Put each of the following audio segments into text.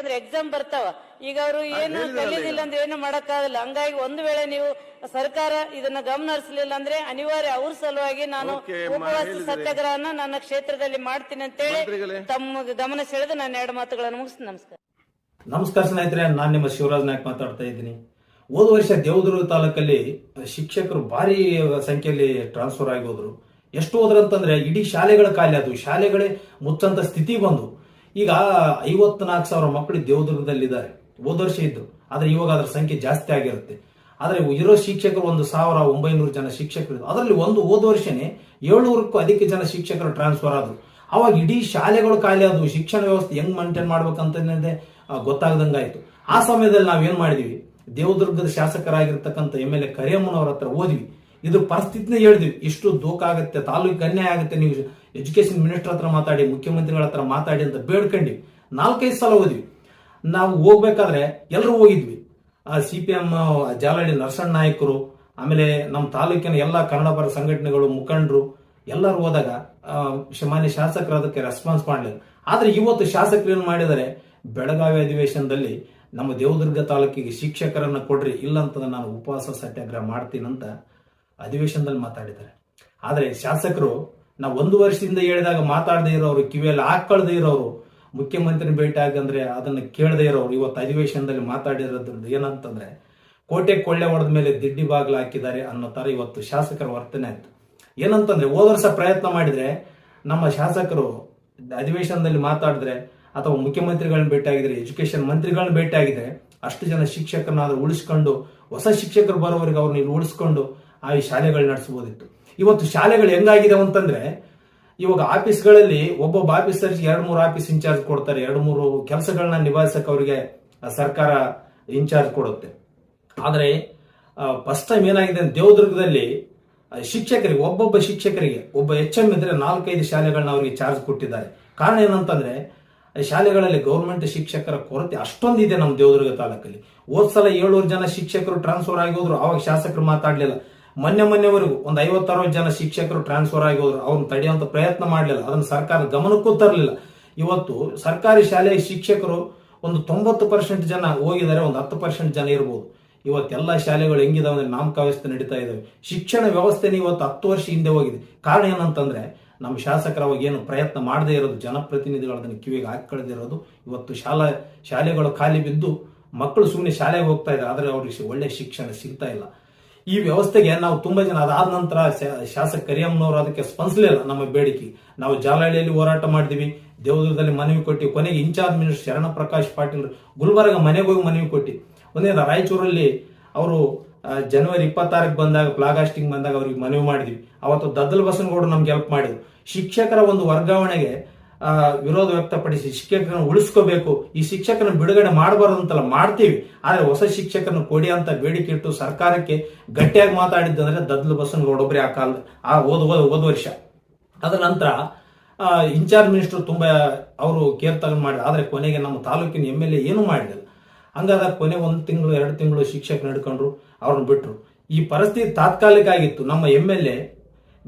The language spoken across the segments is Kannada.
ಯಾಕಂದ್ರೆ ಎಕ್ಸಾಮ್ ಬರ್ತಾವ. ಈಗ ಅವರು ಏನು ಕಲಿಯೋದಿಲ್ಲ ಅಂದ್ರೆ ಏನು ಮಾಡಕ್ಕಾಗಲ್ಲ. ಹಂಗಾಗಿ ಒಂದು ವೇಳೆ ನೀವು ಸರ್ಕಾರ ಇದನ್ನ ಗಮನ ಹರಿಸಲಿಲ್ಲ ಅಂದ್ರೆ ಅನಿವಾರ್ಯ ಅವ್ರ ಸಲುವಾಗಿ ನಾನು ಉಪವಾಸ. ಸತ್ಯಾಗ್ರಹನ ನನ್ನ ಕ್ಷೇತ್ರದಲ್ಲಿ ಮಾಡ್ತೀನಿ ಅಂತೇಳಿ ಹೇಳಿ ತಮ್ಮ ಗಮನ ಸೆಳೆದು ನಾನು ಎರಡು ಮಾತುಗಳನ್ನು ಮುಗಿಸ್ತೀನಿ. ನಮಸ್ಕಾರ. ನಮಸ್ಕಾರ ಸ್ನೇಹಿತರೆ ನಾನು ನಿಮ್ಮ ಶಿವರಾಜ್ ನಾಯ್ಕ ಮಾತಾಡ್ತಾ ಇದ್ದೀನಿ. ಹೋದ ವರ್ಷ ದೇವದುರ್ಗ ತಾಲೂಕಲ್ಲಿ ಶಿಕ್ಷಕರು ಭಾರಿ ಸಂಖ್ಯೆಯಲ್ಲಿ ಟ್ರಾನ್ಸ್ಫರ್ ಆಗಿ ಹೋದ್ರು. ಎಷ್ಟು ಹೋದ್ರಂತಂದ್ರೆ ಇಡೀ ಶಾಲೆಗಳ ಖಾಲಿ ಅದು ಶಾಲೆಗಳೇ ಮುಚ್ಚಂತ ಸ್ಥಿತಿ ಬಂದು ಈಗ ಐವತ್ನಾಲ್ಕು ಸಾವಿರ ಮಕ್ಕಳು ದೇವದುರ್ಗದಲ್ಲಿದ್ದಾರೆ. ಹೋದ ವರ್ಷ ಇದ್ರು ಆದರೆ ಇವಾಗ ಅದರ ಸಂಖ್ಯೆ ಜಾಸ್ತಿ ಆಗಿರುತ್ತೆ. ಆದರೆ ಇರೋ ಶಿಕ್ಷಕರು ಒಂದು ಸಾವಿರ ಒಂಬೈನೂರು ಜನ ಶಿಕ್ಷಕರು ಅದರಲ್ಲಿ ಒಂದು ಹೋದ ವರ್ಷನೇ ಏಳ್ನೂರಕ್ಕೂ ಅಧಿಕ ಜನ ಶಿಕ್ಷಕರು ಟ್ರಾನ್ಸ್ಫರ್ ಆದ್ರು. ಅವಾಗ ಇಡೀ ಶಾಲೆಗಳು ಖಾಲಿ ಆದವು. ಶಿಕ್ಷಣ ವ್ಯವಸ್ಥೆ ಹೆಂಗ್ ಮೇಂಟೈನ್ ಮಾಡ್ಬೇಕಂತನ್ನೇ ಗೊತ್ತಾಗದಂಗಾಯ್ತು. ಆ ಸಮಯದಲ್ಲಿ ನಾವೇನ್ ಮಾಡಿದ್ವಿ? ದೇವದುರ್ಗದ ಶಾಸಕರಾಗಿರ್ತಕ್ಕಂಥ ಎಂ ಎಲ್ ಎ ಕರಿಯಮ್ಮನವ್ರ ಹತ್ರ ಓದ್ವಿ ಇದು ಪರಿಸ್ಥಿತಿನೇ ಹೇಳಿದ್ವಿ. ಇಷ್ಟು ದೂಕ ಆಗುತ್ತೆ, ತಾಲೂಕಿಗೆ ಅನ್ಯಾಯ ಆಗುತ್ತೆ, ನೀವು ಎಜುಕೇಶನ್ ಮಿನಿಸ್ಟರ್ ಹತ್ರ ಮಾತಾಡಿ, ಮುಖ್ಯಮಂತ್ರಿಗಳ ಹತ್ರ ಮಾತಾಡಿ ಅಂತ ಬೇಡ್ಕೊಂಡು. ನಾಲ್ಕೈದು ಸಲ ಹೋದ್ವಿ. ನಾವು ಹೋಗ್ಬೇಕಾದ್ರೆ ಎಲ್ಲರೂ ಹೋಗಿದ್ವಿ. ಆ C P M Jalahalli Narasanna ನಾಯಕರು, ಆಮೇಲೆ ನಮ್ಮ ತಾಲೂಕಿನ ಎಲ್ಲ ಕನ್ನಡ ಪರ ಸಂಘಟನೆಗಳು, ಮುಖಂಡರು, ಎಲ್ಲರೂ ಹೋದಾಗ ಮಾನ್ಯ ಶಾಸಕರು ಅದಕ್ಕೆ ರೆಸ್ಪಾನ್ಸ್ ಮಾಡಲಿಲ್ಲ. ಆದ್ರೆ ಇವತ್ತು ಶಾಸಕರು ಏನು ಮಾಡಿದರೆ ಬೆಳಗಾವಿ ಅಧಿವೇಶನದಲ್ಲಿ ನಮ್ಮ ದೇವದುರ್ಗ ತಾಲೂಕಿಗೆ ಶಿಕ್ಷಕರನ್ನ ಕೊಡ್ರಿ ಇಲ್ಲಂತ ನಾನು ಉಪವಾಸ ಸತ್ಯಾಗ್ರಹ ಮಾಡ್ತೀನಂತ ಅಧಿವೇಶನದಲ್ಲಿ ಮಾತಾಡಿದ್ದಾರೆ. ಆದರೆ ಶಾಸಕರು ನಾವು ಒಂದು ವರ್ಷದಿಂದ ಹೇಳಿದಾಗ ಮಾತಾಡದೇ ಇರೋರು, ಕಿವಿಯಲ್ಲಿ ಹಾಕೊಳ್ದೇ ಇರೋರು ಮುಖ್ಯಮಂತ್ರಿ ಭೇಟಿ ಆಗಂದ್ರೆ ಅದನ್ನು ಕೇಳದೇ ಇರೋರು, ಇವತ್ತು ಅಧಿವೇಶನದಲ್ಲಿ ಮಾತಾಡಿರೋದ್ರಿಂದ ಏನಂತಂದ್ರೆ, ಕೋಟೆ ಕೊಳ್ಳೆ ಹೊಡೆದ ಮೇಲೆ ದಿಡ್ಡಿ ಬಾಗಿಲು ಹಾಕಿದ್ದಾರೆ ಅನ್ನೋ ತರ ಇವತ್ತು ಶಾಸಕರ ವರ್ತನೆ ಆಯ್ತು. ಏನಂತಂದ್ರೆ, ಹೋದ ವರ್ಷ ಪ್ರಯತ್ನ ಮಾಡಿದ್ರೆ ನಮ್ಮ ಶಾಸಕರು ಅಧಿವೇಶನದಲ್ಲಿ ಮಾತಾಡಿದ್ರೆ ಅಥವಾ ಮುಖ್ಯಮಂತ್ರಿಗಳನ್ನ ಭೇಟಿಯಾಗಿದ್ರೆ ಎಜುಕೇಶನ್ ಮಂತ್ರಿಗಳನ್ನ ಭೇಟಿಯಾಗಿದ್ರೆ ಅಷ್ಟು ಜನ ಶಿಕ್ಷಕರನ್ನಾದ್ರೂ ಉಳಿಸ್ಕೊಂಡು, ಹೊಸ ಶಿಕ್ಷಕರು ಬರೋವರೆಗೆ ಅವ್ರನ್ನ ಇಲ್ಲಿ ಉಳಿಸ್ಕೊಂಡು ಆ ಶಾಲೆಗಳು ನಡೆಸಬಹುದಿತ್ತು. ಇವತ್ತು ಶಾಲೆಗಳು ಹೆಂಗಾಗಿದೆ ಅಂತಂದ್ರೆ, ಇವಾಗ ಆಫೀಸ್ಗಳಲ್ಲಿ ಒಬ್ಬೊಬ್ಬ ಆಫೀಸರ್ ಎರಡು ಮೂರು ಆಫೀಸ್ ಇನ್ಚಾರ್ಜ್ ಕೊಡ್ತಾರೆ, ಎರಡು ಮೂರು ಕೆಲಸಗಳನ್ನ ನಿಭಾಯಿಸಕ್ಕೆ ಅವರಿಗೆ ಸರ್ಕಾರ ಇನ್ಚಾರ್ಜ್ ಕೊಡುತ್ತೆ. ಆದರೆ ಫಸ್ಟ್ ಟೈಮ್ ಏನಾಗಿದೆ ಅಂದ್ರೆ ದೇವದುರ್ಗದಲ್ಲಿ ಶಿಕ್ಷಕರಿಗೆ, ಒಬ್ಬೊಬ್ಬ ಶಿಕ್ಷಕರಿಗೆ, ಒಬ್ಬ ಎಚ್ ಎಂ ಇದ್ರೆ ನಾಲ್ಕೈದು ಶಾಲೆಗಳನ್ನ ಅವರಿಗೆ ಚಾರ್ಜ್ ಕೊಟ್ಟಿದ್ದಾರೆ. ಕಾರಣ ಏನಂತಂದ್ರೆ, ಶಾಲೆಗಳಲ್ಲಿ ಗೌರ್ಮೆಂಟ್ ಶಿಕ್ಷಕರ ಕೊರತೆ ಅಷ್ಟೊಂದಿದೆ ನಮ್ಮ ದೇವದುರ್ಗ ತಾಲೂಕಲ್ಲಿ. ಹೋದ್ ಸಲ ಏಳ್ನೂರು ಜನ ಶಿಕ್ಷಕರು ಟ್ರಾನ್ಸ್ಫರ್ ಆಗಿ ಹೋದ್ರು ಅವಾಗ ಶಾಸಕರು ಮಾತಾಡ್ಲಿಲ್ಲ. ಮೊನ್ನೆ ಮೊನ್ನೆವರೆಗೂ ಒಂದು ಐವತ್ತರವತ್ತು ಜನ ಶಿಕ್ಷಕರು ಟ್ರಾನ್ಸ್ಫರ್ ಆಗಿ ಹೋದ್ರು. ಅವ್ರನ್ನ ತಡೆಯುವಂತ ಪ್ರಯತ್ನ ಮಾಡಲಿಲ್ಲ. ಅದನ್ನು ಸರ್ಕಾರ ಗಮನಕ್ಕೂ ತರಲಿಲ್ಲ. ಇವತ್ತು ಸರ್ಕಾರಿ ಶಾಲೆಯ ಶಿಕ್ಷಕರು ಒಂದು ತೊಂಬತ್ತು ಪರ್ಸೆಂಟ್ ಜನ ಹೋಗಿದ್ದಾರೆ, ಒಂದು ಹತ್ತು ಪರ್ಸೆಂಟ್ ಜನ ಇರ್ಬೋದು. ಇವತ್ತೆಲ್ಲ ಶಾಲೆಗಳು ಹೆಂಗಿದಾವೆ ಅಂದ್ರೆ ನಾಮಕಾವ್ಯಸ್ಥೆ ನಡೀತಾ ಇದ್ದಾವೆ ಶಿಕ್ಷಣ ವ್ಯವಸ್ಥೆನೇ ಇವತ್ತು ಹತ್ತು ವರ್ಷ ಹಿಂದೆ ಹೋಗಿದೆ. ಕಾರಣ ಏನಂತಂದ್ರೆ ನಮ್ಮ ಶಾಸಕರ ಅವಾಗ ಏನು ಪ್ರಯತ್ನ ಮಾಡದೇ ಇರೋದು, ಜನಪ್ರತಿನಿಧಿಗಳು ಅದನ್ನು ಕಿವಿಗೆ ಹಾಕೊಳ್ಳದಿರೋದು ಇವತ್ತು ಶಾಲಾ, ಶಾಲೆಗಳು ಖಾಲಿ ಬಿದ್ದು ಮಕ್ಕಳು ಸುಮ್ಮನೆ ಶಾಲೆಗೆ ಹೋಗ್ತಾ ಇದ್ದಾರೆ. ಆದರೆ ಅವ್ರಿಗೆ ಒಳ್ಳೆ ಶಿಕ್ಷಣ ಸಿಗ್ತಾ ಇಲ್ಲ. ಈ ವ್ಯವಸ್ಥೆಗೆ ನಾವು ತುಂಬಾ ಜನ ಅದಾದ ನಂತರ ಶಾಸಕ ಕರಿಯಮ್ಮನವರು ಅದಕ್ಕೆ ಸ್ಪಂದಿಸಲಿಲ್ಲ ನಮ್ಮ ಬೇಡಿಕೆ. ನಾವು ಜಾಲಹಳ್ಳಿಯಲ್ಲಿ ಹೋರಾಟ ಮಾಡಿದ್ವಿ. ದೇವದುರ್ಗದಲ್ಲಿ ಮನವಿ ಕೊಟ್ಟು, ಕೊನೆಗೆ ಇನ್ಚಾರ್ಜ್ ಮಿನಿಸ್ಟರ್ ಶರಣ ಪ್ರಕಾಶ್ ಪಾಟೀಲ್ ಗುಲ್ಬರ್ಗ ಮನೆಗೆ ಹೋಗಿ ಮನವಿ ಕೊಟ್ಟು. ಒಂದೇ ರಾಯಚೂರಲ್ಲಿ ಅವರು ಜನವರಿ ಇಪ್ಪತ್ತಾರಕ್ಕೆ ಬಂದಾಗ ಪ್ಲಾಗಾಸ್ಟಿಂಗ್ ಬಂದಾಗ ಅವ್ರಿಗೆ ಮನವಿ ಮಾಡಿದ್ವಿ. ಅವತ್ತು ದದ್ದಲ್ ಬಸನಗೌಡರು ನಮ್ಗೆ ಹೆಲ್ಪ್ ಮಾಡಿದ್ರು. ಶಿಕ್ಷಕರ ಒಂದು ವರ್ಗಾವಣೆಗೆ ವಿರೋಧ ವ್ಯಕ್ತಪಡಿಸಿ ಶಿಕ್ಷಕರನ್ನು ಉಳಿಸ್ಕೋಬೇಕು. ಈ ಶಿಕ್ಷಕನ ಬಿಡುಗಡೆ ಮಾಡಬಾರದು ಅಂತಲ್ಲ ಮಾಡ್ತೀವಿ. ಆದರೆ ಹೊಸ ಶಿಕ್ಷಕರನ್ನು ಕೊಡಿ ಅಂತ ಬೇಡಿಕೆ ಇಟ್ಟು ಸರ್ಕಾರಕ್ಕೆ ಗಟ್ಟಿಯಾಗಿ ಮಾತಾಡಿದ್ದಂದ್ರೆ ದದ್ಲು ಬಸ್ಸನ್ ಒಬ್ಬರೇ ಆ ಕಾಲ, ಆ ಓದ್ ಓದ್ ವರ್ಷ. ಅದರ ನಂತರ ಇನ್ಚಾರ್ಜ್ ಮಿನಿಸ್ಟರ್ ತುಂಬಾ ಅವರು ಕೇರ್ ತಗೊಂಡು ಮಾಡಿದ್ರು. ಆದ್ರೆ ಕೊನೆಗೆ ನಮ್ಮ ತಾಲೂಕಿನ ಎಂ ಎಲ್ ಎ ಏನೂ ಮಾಡಲಿಲ್ಲ ಹಂಗಾದ ಕೊನೆ ಒಂದು ತಿಂಗಳು, ಎರಡು ತಿಂಗಳು ಶಿಕ್ಷಕ ನಡ್ಕೊಂಡ್ರು ಅವ್ರನ್ನ ಬಿಟ್ರು. ಈ ಪರಿಸ್ಥಿತಿ ತಾತ್ಕಾಲಿಕ ಆಗಿತ್ತು. ನಮ್ಮ ಎಂ ಎಲ್ ಎ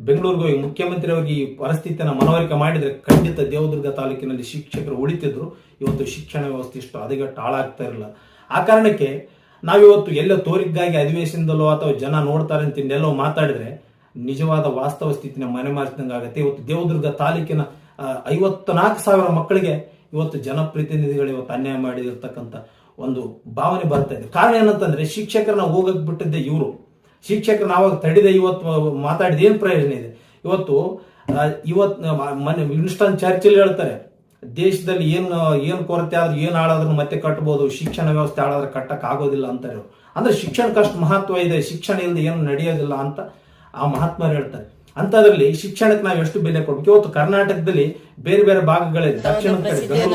ಬೆಂಗಳೂರಿಗೆ ಮುಖ್ಯಮಂತ್ರಿ ಅವರಿಗೆ ಈ ಪರಿಸ್ಥಿತಿಯನ್ನು ಮನವರಿಕೆ ಮಾಡಿದ್ರೆ ಖಂಡಿತ ದೇವದುರ್ಗ ತಾಲೂಕಿನಲ್ಲಿ ಶಿಕ್ಷಕರು ಉಳಿತಿದ್ರು. ಇವತ್ತು ಶಿಕ್ಷಣ ವ್ಯವಸ್ಥೆ ಇಷ್ಟು ಹದಗೆಟ್ಟು ಹಾಳಾಗ್ತಾ ಇರಲಿಲ್ಲ ಆ ಕಾರಣಕ್ಕೆ ನಾವಿವತ್ತು ಎಲ್ಲ ತೋರಿಗಾಗಿ ಅಧಿವೇಶನದಲ್ಲೋ ಅಥವಾ ಜನ ನೋಡ್ತಾರೆ ಅಂತ ಇನ್ನೆಲ್ಲೋ ಮಾತಾಡಿದ್ರೆ ನಿಜವಾದ ವಾಸ್ತವ ಸ್ಥಿತಿನ ಮನೆ ಮಾರಿಸಿದಂಗೆ ಆಗುತ್ತೆ. ಇವತ್ತು ದೇವದುರ್ಗ ತಾಲೂಕಿನ ಐವತ್ನಾಲ್ಕು ಸಾವಿರ ಮಕ್ಕಳಿಗೆ ಇವತ್ತು ಜನಪ್ರತಿನಿಧಿಗಳು ಇವತ್ತು ಅನ್ಯಾಯ ಮಾಡಿರ್ತಕ್ಕಂಥ ಒಂದು ಭಾವನೆ ಬರ್ತಾ ಇದೆ. ಕಾರಣ ಏನಂತಂದ್ರೆ ಶಿಕ್ಷಕರನ್ನ ಹೋಗಕ್ ಬಿಟ್ಟಿದ್ದೆ ಇವರು ಶಿಕ್ಷಕರನ್ನ ನಾವು ತಡೆದ ಇವತ್ತು ಮಾತಾಡಿದ ಏನು ಪ್ರಯೋಜನ ಇದೆ? ಇವತ್ತು ಇವತ್ತು ಮನೆ ವಿನ್ಸ್ಟನ್ ಚರ್ಚಲ್ಲಿ ಹೇಳ್ತಾರೆ, ದೇಶದಲ್ಲಿ ಏನು ಏನು ಕೊರತೆ ಆದ್ರೂ, ಏನು ಹಾಳಾದ್ರೂ ಮತ್ತೆ ಕಟ್ಬೋದು, ಶಿಕ್ಷಣ ವ್ಯವಸ್ಥೆ ಹಾಳಾದ್ರೆ ಕಟ್ಟಕ್ಕೆ ಆಗೋದಿಲ್ಲ ಅಂತಾರೆ ಅಂದರೆ ಅಂದ್ರೆ ಶಿಕ್ಷಣಕ್ಕೆ ಅಷ್ಟು ಮಹತ್ವ ಇದೆ, ಶಿಕ್ಷಣ ಇಲ್ಲದೆ ಏನು ನಡೆಯೋದಿಲ್ಲ ಅಂತ ಆ ಮಹಾತ್ಮರು ಹೇಳ್ತಾರೆ. ಅಂತದ್ರಲ್ಲಿ ಶಿಕ್ಷಣಕ್ಕೆ ನಾವು ಎಷ್ಟು ಬೆಲೆ ಕೊಡ್ಬೇಕು ಇವತ್ತು ಕರ್ನಾಟಕದಲ್ಲಿ ಬೇರೆ ಬೇರೆ ಭಾಗಗಳಲ್ಲಿ ದಕ್ಷಿಣ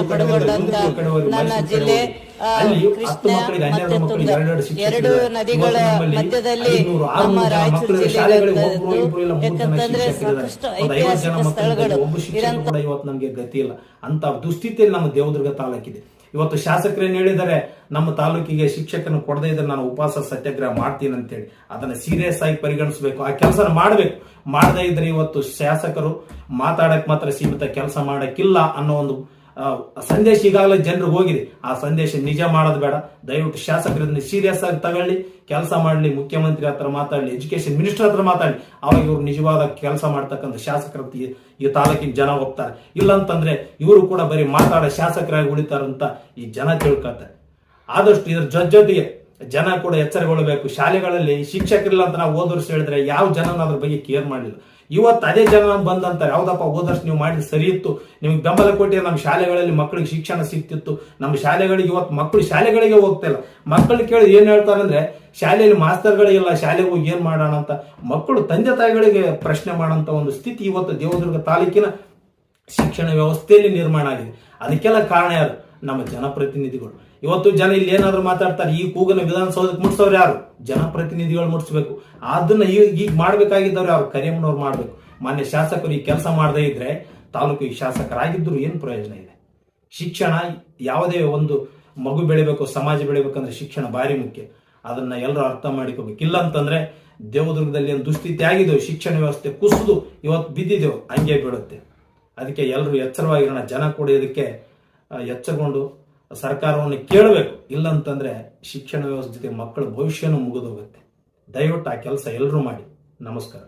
ಕಡೆ ಬೆಂಗಳೂರು ಕಡೆ ಮೈಸೂರು ಅಲ್ಲಿ ಹತ್ತು ಮಕ್ಕಳಿಗೆ ಹನ್ನೆರಡು ಮಕ್ಕಳಿಗೆ ಎರಡೆರಡು ಶಿಕ್ಷಕರು ಆರುನೂರು ಜನ ಜಿಲ್ಲೆ ಶಾಲೆಗಳಿಗೆ ಒಬ್ರು, ಇಬ್ರು ಇಲ್ಲ ಮೂರು ಜನ ಶಿಕ್ಷಕರಿದ್ದಾರೆ. ಒಂದು ಐವತ್ತು ಜನ ಮಕ್ಕಳು ಒಬ್ಬ ಶಿಕ್ಷಕ ಕೂಡ ಇವತ್ತು ನಮಗೆ ಗತಿ ಇಲ್ಲ. ಅಂತ ದುಸ್ಥಿತಿಯಲ್ಲಿ ನಮ್ಮ ದೇವದುರ್ಗ ತಾಲೂಕಿದೆ. ಇವತ್ತು ಶಾಸಕರೇನು ಹೇಳಿದ್ದಾರೆ, ನಮ್ಮ ತಾಲೂಕಿಗೆ ಶಿಕ್ಷಕನ ಕೊಡದೇ ಇದ್ರೆ ನಾನು ಉಪವಾಸ ಸತ್ಯಾಗ್ರಹ ಮಾಡ್ತೀನಿ ಅಂತೇಳಿ. ಅದನ್ನ ಸೀರಿಯಸ್ ಆಗಿ ಪರಿಗಣಿಸಬೇಕು. ಆ ಕೆಲಸ ಮಾಡಬೇಕು. ಮಾಡದೇ ಇದ್ರೆ ಇವತ್ತು ಶಾಸಕರು ಮಾತಾಡಕ್ ಮಾತ್ರ ಸೀಮಿತ ಕೆಲಸ ಮಾಡಕ್ಕಿಲ್ಲ ಅನ್ನೋ ಒಂದು ಸಂದೇಶ ಈಗಾಗಲೇ ಜನರಿಗೆ ಹೋಗಿದೆ. ಆ ಸಂದೇಶ ನಿಜ ಮಾಡೋದು ಬೇಡ. ದಯವಿಟ್ಟು ಶಾಸಕರು ಸೀರಿಯಸ್ ಆಗಿ ತಗೊಳ್ಳಿ. ಕೆಲಸ ಮಾಡಲಿ, ಮುಖ್ಯಮಂತ್ರಿ ಹತ್ರ ಮಾತಾಡಲಿ ಎಜುಕೇಶನ್ ಮಿನಿಸ್ಟರ್ ಹತ್ರ ಮಾತಾಡಲಿ. ಅವಾಗ ಇವರು ನಿಜವಾದ ಕೆಲಸ ಮಾಡ್ತಕ್ಕಂಥ ಶಾಸಕರ ಈ- ತಾಲೂಕಿನ ಜನ ಹೋಗ್ತಾರೆ. ಇಲ್ಲಂತಂದ್ರೆ ಇವರು ಕೂಡ ಬರೀ ಮಾತಾಡೋ ಶಾಸಕರಾಗಿ ಉಳಿತಾರಂತ ಈ ಜನ ತಿಳ್ಕೊತಾರೆ ಆದಷ್ಟು ಇದ್ರ ಜೊತೆ ಜೊತೆಗೆ ಜನ ಕೂಡ ಎಚ್ಚರಗೊಳ್ಳಬೇಕು ಶಾಲೆಗಳಲ್ಲಿ ಶಿಕ್ಷಕರಿಲ್ಲ ಅಂತ ನಾವು ಹೋದ ಹೇಳಿದ್ರೆ ಯಾವ ಜನನ ಅದ್ರ ಬಗ್ಗೆ ಕೇರ್ ಮಾಡಲಿಲ್ಲ. ಇವತ್ತು ಅದೇ ಜನ ಬಂದಂತಾರೆ. ಹೌದಪ್ಪ, ಹೋದಷ್ಟು ನೀವು ಮಾಡಿದ್ರೆ ಸರಿ ಇತ್ತು. ನಿಮ್ಗೆ ಬೆಂಬಲ ಕೊಟ್ಟಿದ್ರೆ ನಮ್ಮ ಶಾಲೆಗಳಲ್ಲಿ ಮಕ್ಕಳಿಗೆ ಶಿಕ್ಷಣ ಸಿಗ್ತಿತ್ತು. ನಮ್ಮ ಶಾಲೆಗಳಿಗೆ ಇವತ್ತು ಮಕ್ಕಳು ಶಾಲೆಗಳಿಗೆ ಹೋಗ್ತಾ ಇಲ್ಲ. ಮಕ್ಕಳು ಕೇಳಿ ಏನ್ ಹೇಳ್ತಾರೆ ಅಂದ್ರೆ, ಶಾಲೆಯಲ್ಲಿ ಮಾಸ್ತರ್ಗಳಿಗೆಲ್ಲ ಶಾಲೆಗೆ ಹೋಗಿ ಏನ್ ಮಾಡೋಣ ಅಂತ. ಮಕ್ಕಳು ತಂದೆ ತಾಯಿಗಳಿಗೆ ಪ್ರಶ್ನೆ ಮಾಡುವಂತ ಒಂದು ಸ್ಥಿತಿ ಇವತ್ತು ದೇವದುರ್ಗ ತಾಲೂಕಿನ ಶಿಕ್ಷಣ ವ್ಯವಸ್ಥೆಯಲ್ಲಿ ನಿರ್ಮಾಣ ಆಗಿದೆ. ಅದಕ್ಕೆಲ್ಲ ಕಾರಣ ಯಾರು? ನಮ್ಮ ಜನಪ್ರತಿನಿಧಿಗಳು. ಇವತ್ತು ಜನ ಇಲ್ಲಿ ಏನಾದ್ರು ಮಾತಾಡ್ತಾರೆ, ಈ ಕೂಗನ ವಿಧಾನಸೌಧಕ್ಕೆ ಮುಟ್ಸೋರು ಯಾರು? ಜನಪ್ರತಿನಿಧಿಗಳು ಮುಟ್ಸ್ಬೇಕು. ಅದನ್ನ ಈಗ ಈಗ ಮಾಡ್ಬೇಕಾಗಿದ್ದವ್ರು ಯಾರು? ಕರಿಯಮ್ಮನವ್ರು ಮಾಡ್ಬೇಕು. ಮಾನ್ಯ ಶಾಸಕರು ಈ ಕೆಲಸ ಮಾಡದೇ ಇದ್ರೆ ಈ ಶಾಸಕರಾಗಿದ್ರು ಏನು ಪ್ರಯೋಜನ ಇದೆ? ಶಿಕ್ಷಣ ಯಾವುದೇ ಒಂದು ಮಗು ಬೆಳಿಬೇಕು, ಸಮಾಜ ಬೆಳಿಬೇಕಂದ್ರೆ ಶಿಕ್ಷಣ ಭಾರಿ ಮುಖ್ಯ. ಅದನ್ನ ಎಲ್ಲರೂ ಅರ್ಥ ಮಾಡಿಕೋಬೇಕು. ಇಲ್ಲ ಅಂತಂದ್ರೆ ದೇವದುರ್ಗದಲ್ಲಿ ಏನು ದುಸ್ಥಿತಿ ಆಗಿದೆವು ಶಿಕ್ಷಣ ವ್ಯವಸ್ಥೆ ಕುಸಿದು ಇವತ್ತು ಬಿದ್ದಿದ್ದೆವು ಹಂಗೆ ಬೀಳುತ್ತೆ ಅದಕ್ಕೆ ಎಲ್ಲರೂ ಎಚ್ಚರವಾಗಿರೋಣ. ಜನ ಕೂಡ ಇದಕ್ಕೆ ಎಚ್ಚರಗೊಂಡು ಸರ್ಕಾರವನ್ನು ಕೇಳಬೇಕು. ಇಲ್ಲಂತಂದ್ರೆ ಶಿಕ್ಷಣ ವ್ಯವಸ್ಥೆ ಜೊತೆ ಮಕ್ಕಳ ಭವಿಷ್ಯನೂ ಮುಗಿದೋಗುತ್ತೆ. ದಯವಿಟ್ಟು ಆ ಕೆಲಸ ಎಲ್ಲರೂ ಮಾಡಿ. ನಮಸ್ಕಾರ.